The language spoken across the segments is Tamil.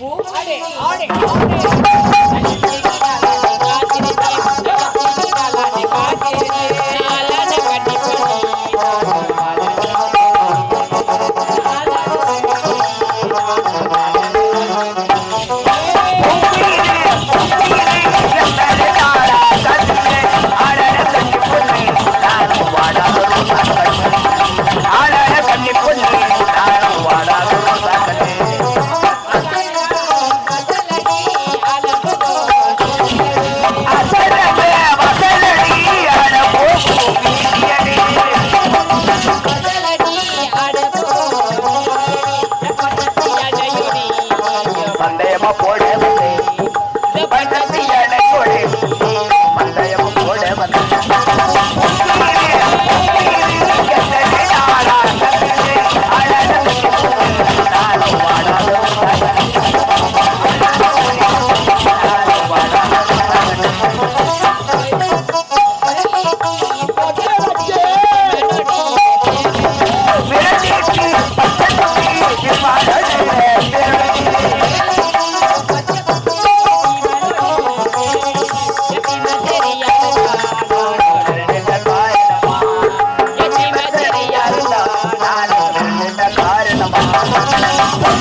ஆடு ஆடு. ஆடு.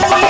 Bye.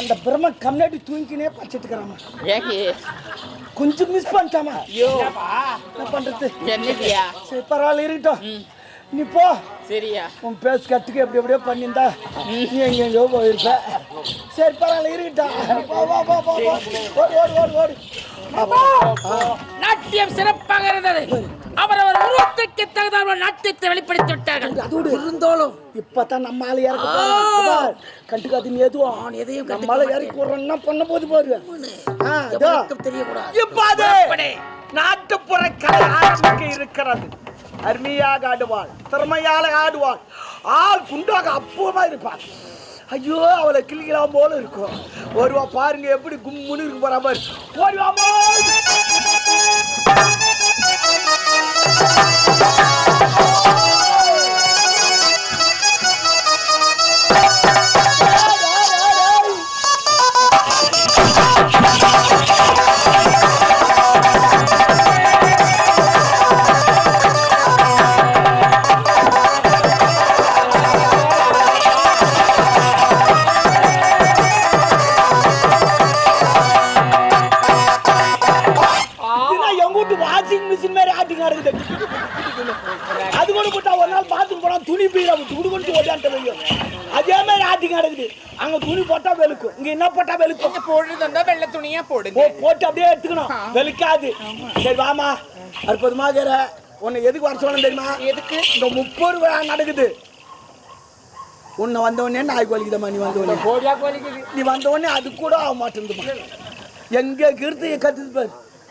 அந்த பிரம்ம கம்னாடி தூங்கினே பச்சிட்டுக்கிறாமா ஏகி. கொஞ்சம் மிஸ் பண்ணிட்டாமா ஐயோ என்ன பண்றது? சரி பரவாயில்ல இருக்கட்டும். நீ போ. சரியா. உன் பேஸ் கத்துக்கு எப்படி எப்படியோ பண்ணியிருந்தா நீ எங்கெங்கயோ போயிருப்ப. சரி பரவாயில்ல அப்பா நாட்டியம் சிறப்பாக இருந்தது. அவரவர் உருவத்திற்கு தகுந்த நாட்டியத்தை வெளிப்படுத்தி விட்டார்கள். அதோடு இருந்தாலும் இப்பதான் நம்ம ஆளு இறக்க கண்டுக்காது நீ எதுவும். எதையும் நம்ம ஆளு இறக்கி விடுறோம்னா பண்ண போது பாரு. தெரியக்கூடாது. இப்ப அது நாட்டுப்புற கலை ஆரம்பிக்க இருக்கிறது. அருமையாக ஆடுவாள் திறமையால ஆடுவாள். ஆள் குண்டாக அப்புறமா இருப்பாள். ஐயோ அவளை கிளிக்கலாம் போல இருக்கும். வருவா பாருங்க எப்படி கும்முன்னு இருக்கு போற மாதிரி வருவாமா இதுனா என்ன போட்டா வெளுக்கும்? நீங்க போடுறதா வெள்ளை துணியா போடுங்க போட்டு அப்படியே எடுத்துக்கணும். வெளுக்காது. சரி வாமா. அற்புதமாக. உன்னை எதுக்கு வர சொல்லணும் தெரியுமா? எதுக்கு? இந்த முப்பது விழா நடக்குது. உன்னை வந்த உடனே நாய் வலிக்குதம்மா நீ வந்த உடனே. போடியா கோலிக்குது நீ வந்த உடனே அது கூட ஆக மாட்டேங்குதுமா எங்க கிருத்து கத்துது பாரு.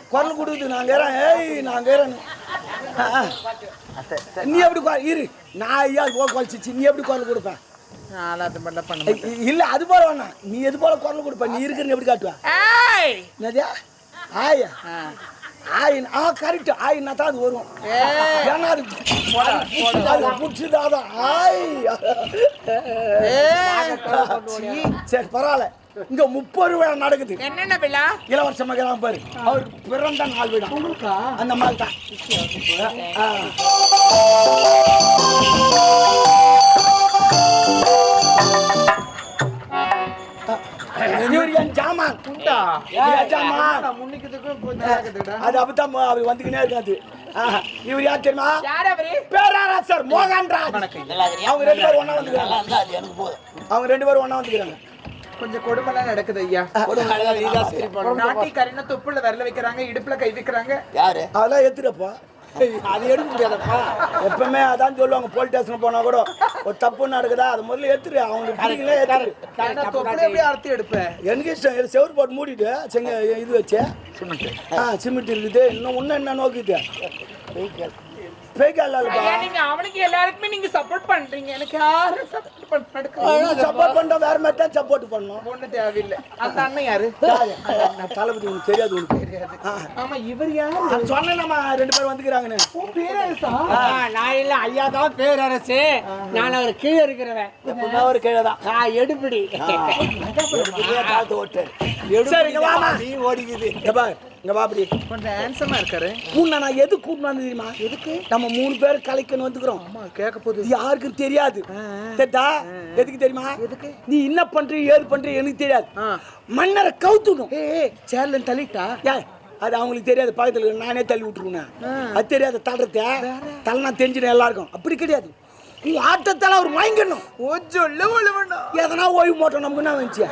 குரல் கொடுக்குது நாங்க ஏறேன் ஏய் நாங்க ஏறேன்னு. ஆ, ஆ. நீ எப்படி இரு. நான் போ குறைச்சிச்சு நீ எப்படி குரல் கொடுப்பேன் பண்ண இ- இல்ல அது போல வேணாம். நீ எது போல குரல் கொடுப்ப? நீ இருக்கிறன்னு எப்படி காட்டுவ? ஏய்! என்னது? ஆயா? ஆ. ஆயின் ஆ கரெக்ட். ஆயின்னா தான் அது வரும். ஏன்னா அது பிடிச்சதாதான் ஆய்! சரி பரவாயில்ல. இங்க முப்பது விழா நடக்குது. என்னென்ன விழா? இளவரச மகன் பாரு. அவர் பிறந்த நாள் விழா. அந்த மாதிரி தான். அது அப்படித்தான் அவர் வந்துக்கினே இருக்காது. இவர் யார் தெரியுமா? யார் அவரு? பேராரசர் மோகன்ராஜ். அவங்க ரெண்டு பேரும் ஒண்ணா வந்துக்கிறாங்க. அவங்க ரெண்டு பேரும் ஒண்ணா வந்துக்கிறாங்க. கொஞ்சம் கொடுமைலாம் நடக்குது ஐயா. நாட்டி கரின தொப்புல விரல வைக்கிறாங்க இடுப்புல கை வைக்கிறாங்க. யாரு? அதெல்லாம் எடுத்துட்டப்பா அது எடுக்க முடியாதப்பா. எப்பவுமே அதான் சொல்லுவாங்க போலீஸ் ஸ்டேஷன் போனா கூட ஒரு தப்பு நடக்குதா அது முதல்ல எடுத்துரு. அவங்களுக்கு பிடிக்கல எடுத்துரு. எப்படி அறுத்து எடுப்பேன் எனக்கு இஷ்டம் இது செவுரு போட்டு மூடிட்டு செங்க இது வச்சு. ஆ சிமெண்ட் இருக்குது. இன்னும் இன்னும் என்ன நோக்கிட்டு? பேய்க்கால ஐயா நீங்க அவனுக்கு எல்லாருக்குமே நீங்க சப்போர்ட் பண்றீங்க. எனக்கு யாரும் சப்போர்ட் பண்ண மாட்டேங்க சப்போர்ட் பண்றோம் வேற மாதிரி தான் சப்போர்ட் பண்ணோம். ஒண்ணு தேவையில்லை. அந்த அண்ணன் யாரு? யாரு? தளபதி உனக்கு தெரியாது உனக்கு. ஆ. ஆமா இவர் யாரு? நான் சொன்னேன் நம்ம ரெண்டு பேரும் வந்துக்கிறாங்கன்னு. உன் பேரரசா? நான் இல்ல ஐயா தான் பேரரசு. நான் அவர் கீழே இருக்கிறவன். எப்பவுமே ஒரு கீழே தான். நான் எடுபிடி. சரி இங்க வாமா. நீ ஓடிக்குது. இங்க அப்படி. கொஞ்சம் ஹேண்ட்ஸமா இருக்காரு. உன்னை நான் எது கூப்பிட்டு வந்து தெரியுமா? எதுக்கு? நம்ம மூணு பேர் கலைக்கணும் வந்துக்கிறோம். ஆமா கேட்க போகுது. யாருக்கும் தெரியாது. தெரியுதா எதுக்கு தெரியுமா? எதுக்கு? நீ என்ன பண்ற ஏது பண்ற எனக்கு தெரியாது. மன்னரை கவுத்துணும் ஏய் சேர்ல தள்ளிட்டா? ஏய், அது அவங்களுக்கு தெரியாது. பக்கத்துல நானே தள்ளி விட்டுருவேன். அது தெரியாது தள்ளுறத. தள்ளனா தெரிஞ்சிடும் எல்லாருக்கும். அப்படி கிடையாது. நீ ஆட்டத்தால அவர் ஒழுவண்ணா எதனா ஓய்வு மாட்டோம் நமக்கு என்ன வந்துச்சு?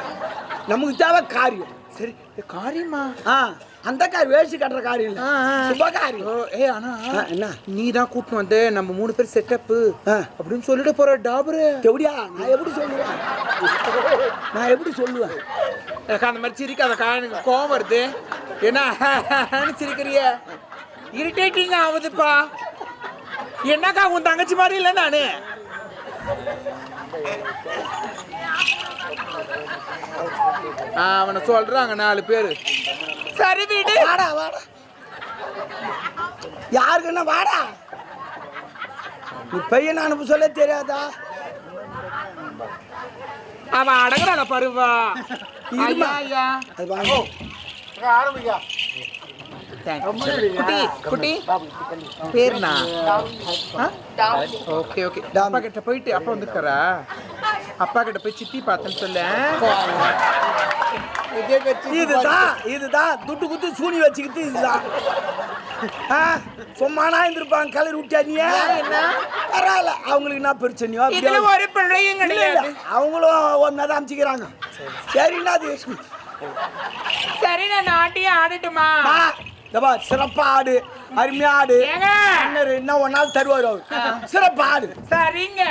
நமக்கு தேவை காரியம். சரி காரியமா? ஆ. அந்த காரியம் வேஷ்டி கட்டுற காரியம் இல்லை. சுப காரியம் ஓ ஏ ஆனா ஆ, என்ன? நீ தான் கூப்பிட்டு வந்து நம்ம மூணு பேர் செட்டப்பு ஆ. அப்படின்னு சொல்லிட்டு போற டாபரு. எப்படியா நான் எப்படி சொல்லுவேன்? நான் எப்படி சொல்லுவேன்? அந்த மாதிரி சிரிக்காதக்கா எனக்கு கோவம் வருது. என்ன? சிரிக்கிறிய? இரிட்டேட்டிங் ஆகுதுப்பா. என்னக்கா உன் தங்கச்சி மாதிரி இல்லை நானு. அவனை சொல்றாங்க நாலு பேரு. சரி வீடு. வாடா வாடா. யாருக்குன்னா வாடா. நீ பையன் அனுப்ப சொல்ல தெரியாதா? அவன் அடங்குறான பருவா. இருமா. ஐயா ஐயா. அது வாங்க. குட்டி குட்டி. பேருனா ஓகே ஓகே. அப்பா கிட்ட போயிட்டு அப்பா வந்துருக்காரா அப்பா கிட்ட போய் சித்தி பார்த்தேன்னு சொல்ல இதுதான் இதுதான். துட்டு குத்து சூனி வச்சுக்கிட்டு இதுதான். சும்மானா இருந்திருப்பாங்க கலர் என்ன? பரவாயில்ல. அவங்களுக்கு என்ன பிரச்சனையோ ஒரு பிள்ளையும் கிடையாது. அவங்களும் ஒன்னா தான் அமைச்சிக்கிறாங்க சரின்னா அது? சரி நான் நாட்டியம் ஆடட்டுமா? பா, இந்த பா, சிறப்பா ஆடு. அருமையா ஆடு. என்ன ஒரு நாள் தருவார் அவர். சிறப்பா ஆடு. சரிங்க.